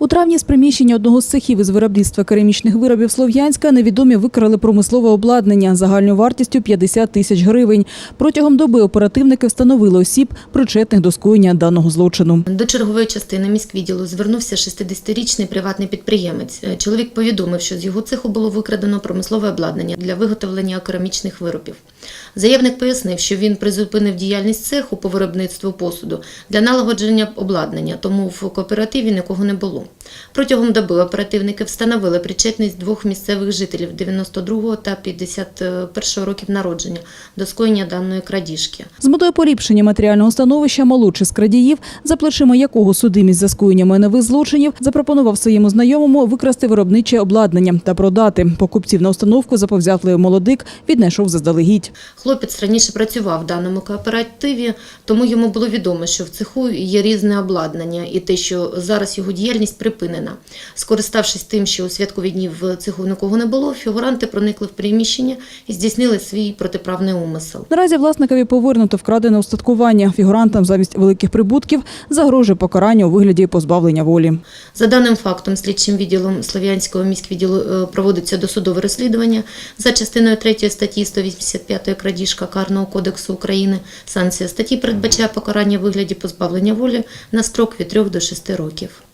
У травні з приміщення одного з цехів із виробництва керамічних виробів Слов'янська невідомі викрали промислове обладнання загальною вартістю 50 тисяч гривень. Протягом доби оперативники встановили осіб, причетних до скоєння даного злочину. До чергової частини міськвідділу звернувся 60-річний приватний підприємець. Е, Чоловік повідомив, що з його цеху було викрадено промислове обладнання для виготовлення керамічних виробів. Заявник пояснив, що він призупинив діяльність цеху по виробництву посуду для налагодження обладнання, тому в кооперативі нікого не було. Протягом доби оперативники встановили причетність двох місцевих жителів 92 та 51 років народження до скоєння даної крадіжки. З метою поліпшення матеріального становища молодший з крадіїв, за плечима якого судимість за скоєння майнових злочинів, запропонував своєму знайомому викрасти виробниче обладнання та продати. Покупців на установку заповзятливий молодик віднайшов заздалегідь. Хлопець раніше працював в даному кооперативі, тому йому було відомо, що в цеху є різне обладнання і те, що зараз його діяльність припинена. Скориставшись тим, що у святкові дні в цеху нікого не було, фігуранти проникли в приміщення і здійснили свій протиправний умисел. Наразі власникові повернуто вкрадене устаткування. Фігурантам замість великих прибутків загрожує покарання у вигляді позбавлення волі. За даним фактом, слідчим відділом Слов'янського міськвідділу е, проводиться досудове розслідування за частиною 3 статті 185 крадіжка Карного кодексу України. Санкція статті передбачає покарання у вигляді позбавлення волі на строк від 3 до 6 років.